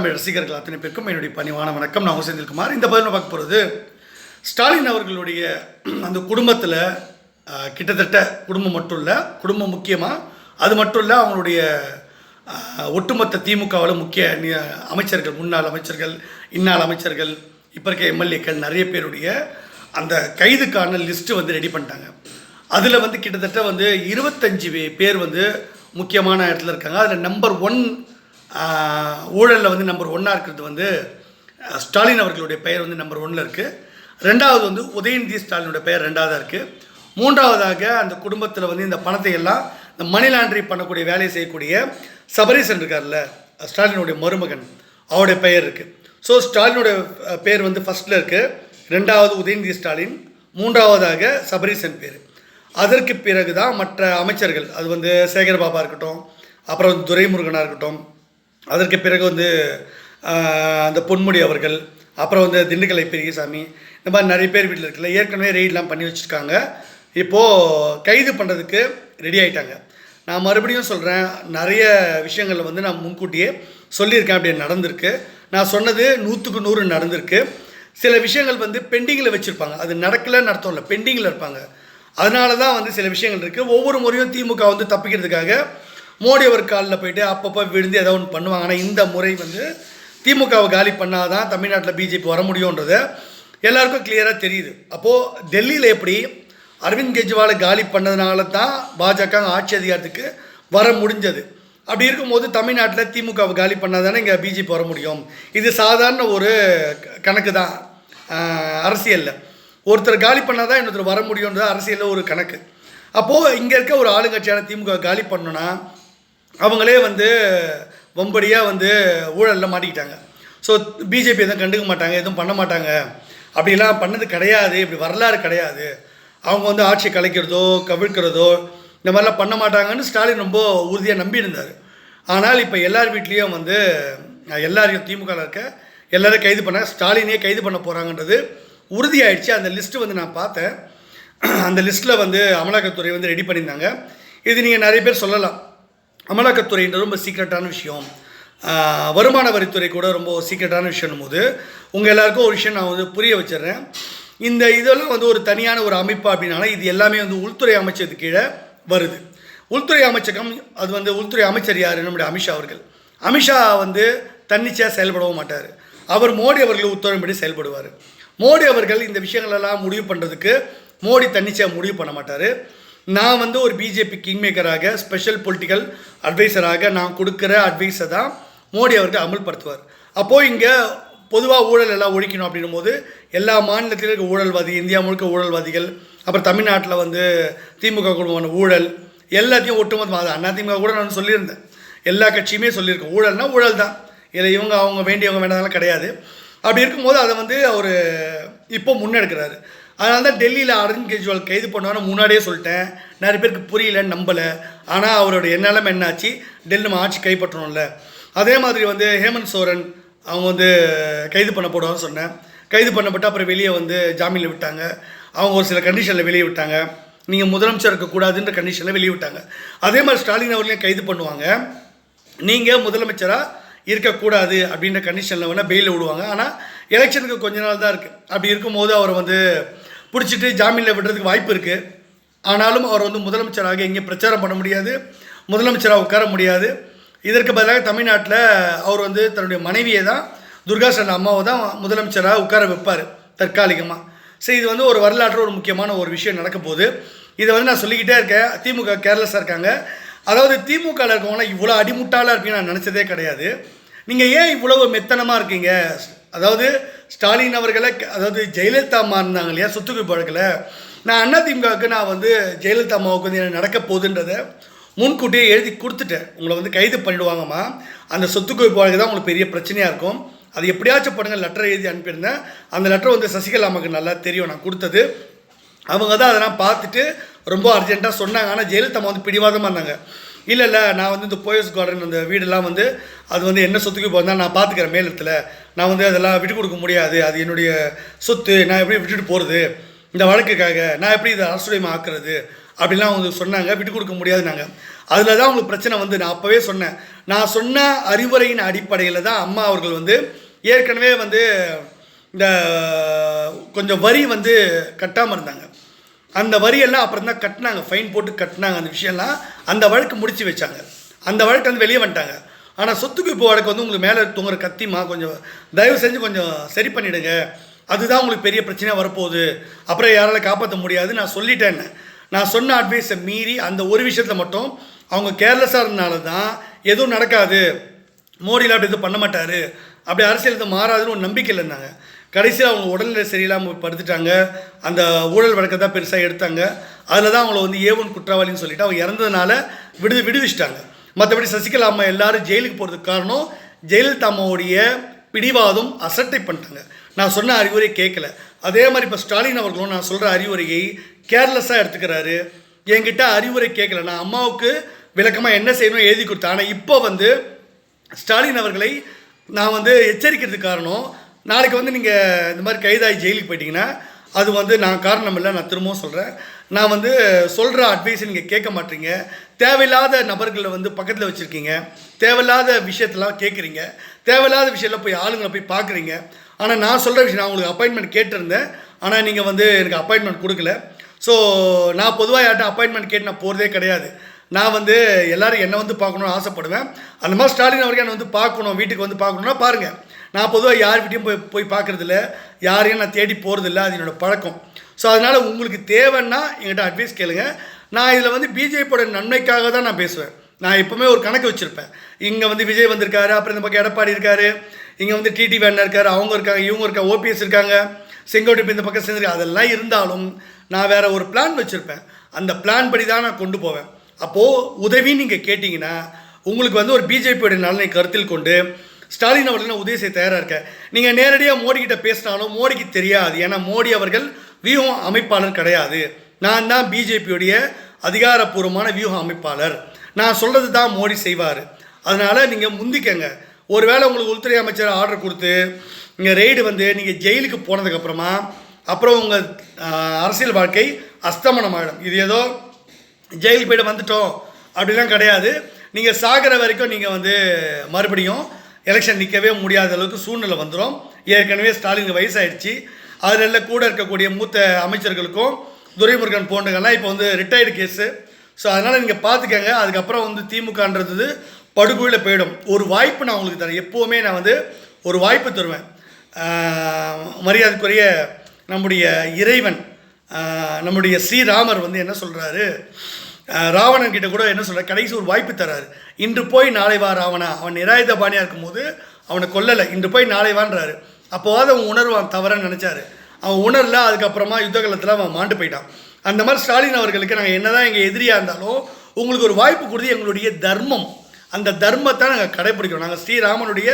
Tamil ரசிகர்கள் அத்தனை பேருக்கும் என்னுடைய பணிவான வணக்கம். நான் செந்தில்குமார் இந்த பதிவில் பார்க்க போகிறது ஸ்டாலின் அவர்களுடைய அந்த குடும்பத்தில் கிட்டத்தட்ட குடும்பம் மட்டும் இல்லை குடும்பம் முக்கியமாக அது மட்டும் இல்லை அவங்களுடைய ஒட்டுமொத்த திமுகவில் முக்கிய அமைச்சர்கள் முன்னாள் அமைச்சர்கள் இன்னாள் அமைச்சர்கள் இப்போ இருக்க எம்எல்ஏக்கள் நிறைய பேருடைய அந்த கைதுக்கான லிஸ்ட்டு வந்து ரெடி பண்ணிட்டாங்க. அதில் வந்து கிட்டத்தட்ட வந்து இருபத்தஞ்சி பேர் வந்து முக்கியமான இடத்துல இருக்காங்க. அதில் நம்பர் ஒன் ஊழலில் வந்து நம்பர் ஒன்னாக இருக்கிறது வந்து ஸ்டாலின் அவர்களுடைய பெயர் வந்து நம்பர் ஒன்னில் இருக்குது ரெண்டாவது வந்து உதயநிதி ஸ்டாலினுடைய பெயர் ரெண்டாவதாக இருக்குது மூன்றாவதாக அந்த குடும்பத்தில் வந்து இந்த பணத்தை எல்லாம் இந்த மணி லாண்ட்ரி பண்ணக்கூடிய வேலையை செய்யக்கூடிய சபரீசன் இருக்கார்ல ஸ்டாலினுடைய மருமகன் அவருடைய பெயர் இருக்குது ஸோ ஸ்டாலினுடைய பெயர் பேர் வந்து ஃபஸ்ட்டில் இருக்குது ரெண்டாவது உதயநிதி ஸ்டாலின் மூன்றாவதாக சபரீசன் பேர். அதற்கு பிறகு தான் மற்ற அமைச்சர்கள் அது வந்து சேகர் பாபா இருக்கட்டும் அப்புறம் வந்து துரைமுருகனாக இருக்கட்டும் அதற்கு பிறகு வந்து அந்த பொன்முடி அவர்கள் அப்புறம் வந்து திண்டுக்கலை பெரியசாமி இந்த மாதிரி நிறைய பேர் வீட்டில் இருக்குல்ல ஏற்கனவே ரெய்ட்லாம் பண்ணி வச்சுருக்காங்க. இப்போது கைது பண்ணுறதுக்கு ரெடி ஆகிட்டாங்க நான் மறுபடியும் சொல்கிறேன் நிறைய விஷயங்களில் வந்து நான் முன்கூட்டியே சொல்லியிருக்கேன் அப்படி நடந்திருக்கு. நான் சொன்னது நூற்றுக்கு நூறு நடந்திருக்கு. சில விஷயங்கள் வந்து பெண்டிங்கில் வச்சுருப்பாங்க. அது நடக்கலை நடத்தம் இல்லை பெண்டிங்கில் இருப்பாங்க. அதனால தான் வந்து சில விஷயங்கள் இருக்குது ஒவ்வொரு முறையும் திமுக வந்து தப்பிக்கிறதுக்காக மோடி அவர் காலில் போயிட்டு அப்பப்போ விழுந்து ஏதோ ஒன்று பண்ணுவாங்க. ஆனால் இந்த முறை வந்து திமுகவை காலி பண்ணாதான் தமிழ்நாட்டில் பிஜேபி வர முடியுன்றது எல்லாருக்கும் கிளியராக தெரியுது. அப்போது டெல்லியில் எப்படி அரவிந்த் கெஜ்ரிவாலை காலி பண்ணதுனால தான் பாஜக ஆட்சி அதிகாரத்துக்கு வர முடிஞ்சது. அப்படி இருக்கும்போது தமிழ்நாட்டில் திமுகவை காலி பண்ணாதானே இங்கே பிஜேபி வர முடியும். இது சாதாரண ஒரு கணக்கு தான். அரசியலில். ஒருத்தர் காலி பண்ணால் தான் இன்னொருத்தர் வர முடியுன்றது அரசியலில் ஒரு கணக்கு. அப்போது இங்கே இருக்க ஒரு ஆளுங்கட்சியான திமுக காலி பண்ணோன்னா அவங்களே வந்து வம்படியாக வந்து ஊழலில் மாட்டிக்கிட்டாங்க. ஸோ பிஜேபி எதுவும் கண்டுக்க மாட்டாங்க எதுவும் பண்ண மாட்டாங்க. அப்படிலாம் பண்ணது கிடையாது இப்படி வரலாறு கிடையாது. அவங்க வந்து ஆட்சி கலைக்கிறதோ கவிழ்க்கிறதோ இந்த மாதிரிலாம் பண்ண மாட்டாங்கன்னு ஸ்டாலின் ரொம்ப உறுதியாக நம்பியிருந்தார். ஆனால் இப்போ எல்லார் வீட்லேயும் வந்து எல்லாரையும் திமுகவில் இருக்க எல்லோரும் கைது பண்ண ஸ்டாலினே கைது பண்ண போகிறாங்கன்றது உறுதியாயிடுச்சு. அந்த லிஸ்ட்டு வந்து நான் பார்த்தேன். அந்த லிஸ்ட்டில் வந்து அமலாக்கத்துறை வந்து ரெடி பண்ணியிருந்தாங்க. இது நீங்கள் நிறைய பேர் சொல்லலாம். அமலாக்கத்துறைன்றது ரொம்ப சீக்ரெட்டான விஷயம். வருமான வரித்துறை கூட ரொம்ப சீக்கிரட்டான விஷயம் போது உங்கள் எல்லாருக்கும் ஒரு விஷயம் நான் வந்து புரிய வச்சிடுறேன். இந்த இதெல்லாம் வந்து ஒரு தனியான ஒரு அமைப்பு அப்படின்னால இது எல்லாமே வந்து உள்துறை அமைச்சது கீழே வருது. உள்துறை அமைச்சகம் அது வந்து உள்துறை அமைச்சர் யார்? நம்முடைய அமித்ஷா அவர்கள். அமித்ஷா வந்து தன்னிச்சையாக செயல்படவும் மாட்டார். அவர் மோடி அவர்கள் உத்தரவின்படி செயல்படுவார். மோடி அவர்கள் இந்த விஷயங்களெல்லாம் முடிவு பண்ணுறதுக்கு மோடி தன்னிச்சையாக முடிவு பண்ண மாட்டார். நான் வந்து ஒரு பிஜேபி கிங்மேக்கராக ஸ்பெஷல் பொலிட்டிக்கல் அட்வைசராக நான் கொடுக்குற அட்வைஸை தான் மோடி அவர்கள் அமல்படுத்துவார். அப்போது இங்கே பொதுவாக ஊழல் எல்லாம் ஒழிக்கணும் அப்படின்னும் போது எல்லா மாநிலத்திலும் இருக்க ஊழல்வாதி இந்தியா முழுக்க ஊழல்வாதிகள் அப்புறம் தமிழ்நாட்டில் வந்து திமுக குடும்பமான ஊழல் எல்லாத்தையும் ஒட்டுமொத்தமாக அது அண்ணா திமுக கூட நான் சொல்லியிருந்தேன். எல்லா கட்சியுமே சொல்லியிருக்கேன் ஊழல்னா ஊழல் தான். இதில் இவங்க அவங்க வேண்டியவங்க வேண்டாதெல்லாம் கிடையாது. அப்படி இருக்கும்போது அதை வந்து அவர் இப்போ முன்னெடுக்கிறாரு. அதனால தான் டெல்லியில் அரவிந்த் கெஜ்ரிவால் கைது பண்ணுவான்னு முன்னாடியே சொல்லிட்டேன். நிறைய பேருக்கு புரியலன்னு நம்பலை. ஆனால் அவரோட நிலைமை என்னாச்சு? டெல்லி நம்ம ஆட்சி கைப்பற்றணும்ல. அதே மாதிரி வந்து ஹேமந்த் சோரன் அவங்க வந்து கைது பண்ண போடுவாங்கன்னு சொன்னேன். கைது பண்ணப்பட்டு அப்புறம் வெளியே வந்து ஜாமீனில் விட்டாங்க. அவங்க ஒரு சில கண்டிஷனில் வெளியே விட்டாங்க. நீங்கள் முதலமைச்சர் இருக்கக்கூடாதுன்ற கண்டிஷனில் வெளியே விட்டாங்க. அதே மாதிரி ஸ்டாலின் அவர்களையும் கைது பண்ணுவாங்க. நீங்கள் முதலமைச்சராக இருக்கக்கூடாது அப்படின்ற கண்டிஷனில் வேணால் பெயில் விடுவாங்க. ஆனால் எலெக்ஷனுக்கு கொஞ்ச நாள் தான் இருக்குது அப்படி இருக்கும்போது அவர் வந்து பிடிச்சிட்டு ஜாமீனில் விடுறதுக்கு வாய்ப்பு இருக்குது ஆனாலும் அவர் வந்து முதலமைச்சராக எங்கேயும் பிரச்சாரம் பண்ண முடியாது. முதலமைச்சராக உட்கார முடியாது. இதற்கு பதிலாக தமிழ்நாட்டில் அவர் வந்து தன்னுடைய மனைவியை தான் துர்கா சரண் அம்மாவை தான் முதலமைச்சராக உட்கார வைப்பார் தற்காலிகமாக சரி இது வந்து ஒரு வரலாற்று ஒரு முக்கியமான ஒரு விஷயம் நடக்க போகுது. இதை வந்து நான் சொல்லிக்கிட்டே இருக்கேன். திமுக கேர்லெஸ்ஸாக இருக்காங்க. அதாவது திமுகவில் இருக்கவங்களாம் இவ்வளோ அடிமுட்டாளாக இருப்பீங்க நான் நினச்சதே கிடையாது. நீங்கள் ஏன் இவ்வளவு மெத்தனமாக இருக்கீங்க? அதாவது ஸ்டாலின் அவர்களை அதாவது ஜெயலலிதா அம்மா இருந்தாங்க இல்லையா சொத்துக்கு வழக்கில் நான் அண்ணா நான் வந்து ஜெயலலிதா அம்மாவுக்கு வந்து என்ன நடக்க போகுதுன்றதை முன்கூட்டியே எழுதி கொடுத்துட்டேன். உங்களை வந்து கைது பண்ணிடுவாங்கம்மா. அந்த சொத்து குவிப்பு வழக்கு தான் உங்களுக்கு பெரிய பிரச்சனையாக இருக்கும். அது எப்படியாச்சும் பண்ணுங்க லெட்டர் எழுதி அனுப்பியிருந்தேன் அந்த லெட்டர் வந்து சசிகலா அம்மாவுக்கு நல்லா தெரியும் நான் கொடுத்தது. அவங்க தான் அதெல்லாம் பார்த்துட்டு ரொம்ப அர்ஜென்ட்டாக சொன்னாங்க. ஆனால் ஜெயலலிதா அம்மா வந்து பிடிவாதமாக இருந்தாங்க. இல்லை இல்லை நான் வந்து இந்த போயஸ் கார்டன் அந்த வீடெல்லாம் வந்து அது வந்து என்ன சொத்துக்கு போகிறதா நான் பார்த்துக்கிறேன் மேலத்தில் நான் வந்து அதெல்லாம் விட்டு கொடுக்க முடியாது. அது என்னுடைய சொத்து. நான் எப்படி விட்டுட்டு போகிறது இந்த வழக்குக்காக நான் எப்படி இதை அரசுடையமாக ஆக்குறது? அப்படிலாம் அவங்க சொன்னாங்க. விட்டு கொடுக்க முடியாதுனாங்க. அதில் தான் உங்களுக்கு பிரச்சனை வந்து. நான் அப்போவே சொன்னேன். நான் சொன்ன அறிவுரையின் அடிப்படையில் தான் அம்மா அவர்கள் வந்து ஏற்கனவே வந்து இந்த கொஞ்சம் வரி வந்து கட்டாமல் இருந்தாங்க. அந்த வரியெல்லாம் அப்புறம் தான் கட்டினாங்க ஃபைன் போட்டு கட்டினாங்க அந்த விஷயம்லாம். அந்த வழக்கு முடித்து வச்சாங்க. அந்த வழக்கு வந்து வெளியே வந்துட்டாங்க. ஆனால் சொத்துக்கு குவிப்பு வழக்கு வந்து உங்களுக்கு மேலே தூங்குற கத்திமா கொஞ்சம் தயவு செஞ்சு கொஞ்சம் சரி பண்ணிவிடுங்க அதுதான் உங்களுக்கு பெரிய பிரச்சனையாக வரப்போகுது. அப்புறம் யாரால காப்பாற்ற முடியாது. நான் சொல்லிட்டேன் நான் சொன்ன அட்வைஸை மீறி அந்த ஒரு விஷயத்தில் மட்டும் அவங்க கேர்லெஸ்ஸாக இருந்தனால தான் எதுவும் நடக்காது. மோடியில் அப்படி எதுவும் பண்ண மாட்டார். அப்படி அரசியல் எதுவும் மாறாதுன்னு ஒரு நம்பிக்கையில் இருந்தாங்க கடைசியில் அவங்க உடல்நிலை சரியில்லாமல் படுத்துட்டாங்க. அந்த ஊழல் வழக்கை தான் பெருசாக எடுத்தாங்க. அதில் தான் அவங்கள வந்து ஏவன் குற்றவாளின்னு சொல்லிட்டு அவங்க இறந்ததுனால விடு விடுவிச்சிட்டாங்க. மற்றபடி சசிகலா அம்மா எல்லாரும் ஜெயிலுக்கு போகிறதுக்கு காரணம் ஜெயலலிதா அம்மாவுடைய பிடிவாதம் அசட்டை பண்ணிட்டாங்க. நான் சொன்ன அறிவுரை கேட்கல. அதே மாதிரி இப்போ ஸ்டாலின் அவர்களும் நான் சொல்கிற அறிவுரையை கேர்லெஸ்ஸாக எடுத்துக்கிறாரு. என்கிட்ட அறிவுரை கேட்கல. நான் அம்மாவுக்கு விளக்கமாக என்ன செய்யணும் எழுதி கொடுத்தேன். ஆனால் இப்போ வந்து ஸ்டாலின் அவர்களை நான் வந்து எச்சரிக்கிறதுக்கு காரணம் நாளைக்கு வந்து நீங்கள் இந்த மாதிரி கைதாகி ஜெயிலுக்கு போயிட்டீங்கன்னா அது வந்து நான் காரணம் இல்லை நான் திரும்பவும் சொல்கிறேன் நான் வந்து சொல்கிற அட்வைஸை நீங்கள் கேட்க மாட்டீங்க. தேவையில்லாத நபர்களை வந்து பக்கத்தில் வச்சுருக்கீங்க. தேவையில்லாத விஷயத்தெல்லாம் கேட்குறீங்க. தேவையில்லாத விஷயத்தில் போய் ஆளுங்களை போய் பார்க்குறீங்க. ஆனால் நான் சொல்கிற விஷயம் நான் உங்களுக்கு அப்பாயின்மெண்ட் கேட்டிருந்தேன். ஆனால் நீங்கள் வந்து எனக்கு அப்பாயின்மெண்ட் கொடுக்கல. ஸோ நான் பொதுவாக யார்ட்ட அப்பாயின்மெண்ட் கேட்டு நான் போகிறதே கிடையாது. நான் வந்து எல்லோரும் என்னை வந்து பார்க்கணுன்னு ஆசைப்படுவேன். அந்த மாதிரி ஸ்டாலின் அவருக்கு என்னை வந்து பார்க்கணும் வீட்டுக்கு வந்து பார்க்கணுன்னா பாருங்கள் நான் பொதுவாக யார்கிட்டையும் போய் போய் பார்க்குறதில்ல. யாரையும் நான் தேடி போகிறதில்ல அது என்னோடய பழக்கம். ஸோ அதனால் உங்களுக்கு தேவைன்னா என்கிட்ட அட்வைஸ் கேளுங்க. நான் இதில் வந்து பிஜேபியோட நன்மைக்காக தான் நான் பேசுவேன். நான் எப்போவுமே ஒரு கணக்கு வச்சுருப்பேன். இங்கே வந்து விஜய் வந்திருக்காரு அப்புறம் இந்த பக்கம் எடப்பாடி இருக்காரு இங்கே வந்து டிடி வேணா இருக்காரு அவங்க இருக்காங்க இவங்க இருக்கா ஓபிஎஸ் இருக்காங்க செங்கோட்டை இந்த பக்கம் சேர்ந்துருக்கு அதெல்லாம் இருந்தாலும் நான் வேறு ஒரு பிளான் வச்சுருப்பேன். அந்த பிளான் படி தான் நான் கொண்டு போவேன். அப்போது உதவி நீங்கள் கேட்டிங்கன்னா உங்களுக்கு வந்து ஒரு பிஜேபியோட நலனை கருத்தில் கொண்டு ஸ்டாலின் அவர்கள் உதவி செய்ய தயாராக இருக்கேன் நீங்கள் நேரடியாக மோடி பேசினாலும் மோடிக்கு தெரியாது. ஏன்னா மோடி அவர்கள் வியூகம் அமைப்பாளர் கிடையாது. நான் தான் பிஜேபியுடைய அதிகாரப்பூர்வமான வியூக அமைப்பாளர். நான் சொல்கிறது தான் மோடி செய்வார். அதனால் நீங்கள் முந்திக்கங்க. ஒருவேளை உங்களுக்கு உள்துறை அமைச்சர் ஆர்டர் கொடுத்து இங்கே ரெய்டு வந்து நீங்கள் ஜெயிலுக்கு போனதுக்கப்புறமா அப்புறம் உங்கள் அரசியல் வாழ்க்கை அஸ்தமனம் ஆகிடும் இது ஏதோ ஜெயிலுக்கு போய்ட்டு வந்துட்டோம். அப்படிலாம் கிடையாது. நீங்கள் சாகிற வரைக்கும் நீங்கள் வந்து மறுபடியும் எலெக்ஷன் நிற்கவே முடியாத அளவுக்கு சூழ்நிலை வந்துடும் ஏற்கனவே ஸ்டாலின் வயசாயிடுச்சு. அதில் கூட இருக்கக்கூடிய மூத்த அமைச்சர்களுக்கும் துரைமுருகன் போன்றவங்கெல்லாம் இப்போ வந்து ரிட்டையர்டு கேஸு ஸோ அதனால் நீங்கள் பார்த்துக்கங்க. அதுக்கப்புறம் வந்து திமுகன்றது படுகொழியில் போயிடும். ஒரு வாய்ப்பு நான் உங்களுக்கு தரேன். எப்போவுமே நான் வந்து ஒரு வாய்ப்பு தருவேன். மரியாதைக்குரிய நம்முடைய இறைவன் நம்முடைய ஸ்ரீராமர் வந்து என்ன சொல்கிறாரு ராவணன் கிட்ட கூட என்ன சொல்கிறார் கடைசி ஒரு வாய்ப்பு தராரு இன்று போய் நாளை வா ராவணா. அவன் நிராயுத பாணியாக இருக்கும்போது அவனை கொல்லலை. இன்று போய் நாளை வான்றாரு. அப்போவாது அவன் உணர்வான் தவறன்னு நினச்சாரு. அவன் உணரல அதுக்கப்புறமா யுத்த காலத்தில் அவன் மாண்டு போயிட்டான். அந்த மாதிரி ஸ்டாலின் அவர்களுக்கு நாங்கள் என்னதான் எங்கள் எதிரியாக இருந்தாலும் உங்களுக்கு ஒரு வாய்ப்பு கொடுத்து எங்களுடைய தர்மம். அந்த தர்மத்தை நாங்கள் கடைப்பிடிக்கிறோம் நாங்கள் ஸ்ரீராமனுடைய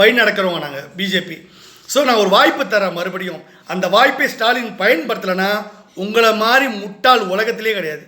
வழி நடக்கிறவங்க நாங்கள் பிஜேபி ஸோ நான் ஒரு வாய்ப்பு தரேன் மறுபடியும். அந்த வாய்ப்பை ஸ்டாலின் பயன்படுத்தலைன்னா உங்களை மாதிரி முட்டாள் உலகத்திலே கிடையாது.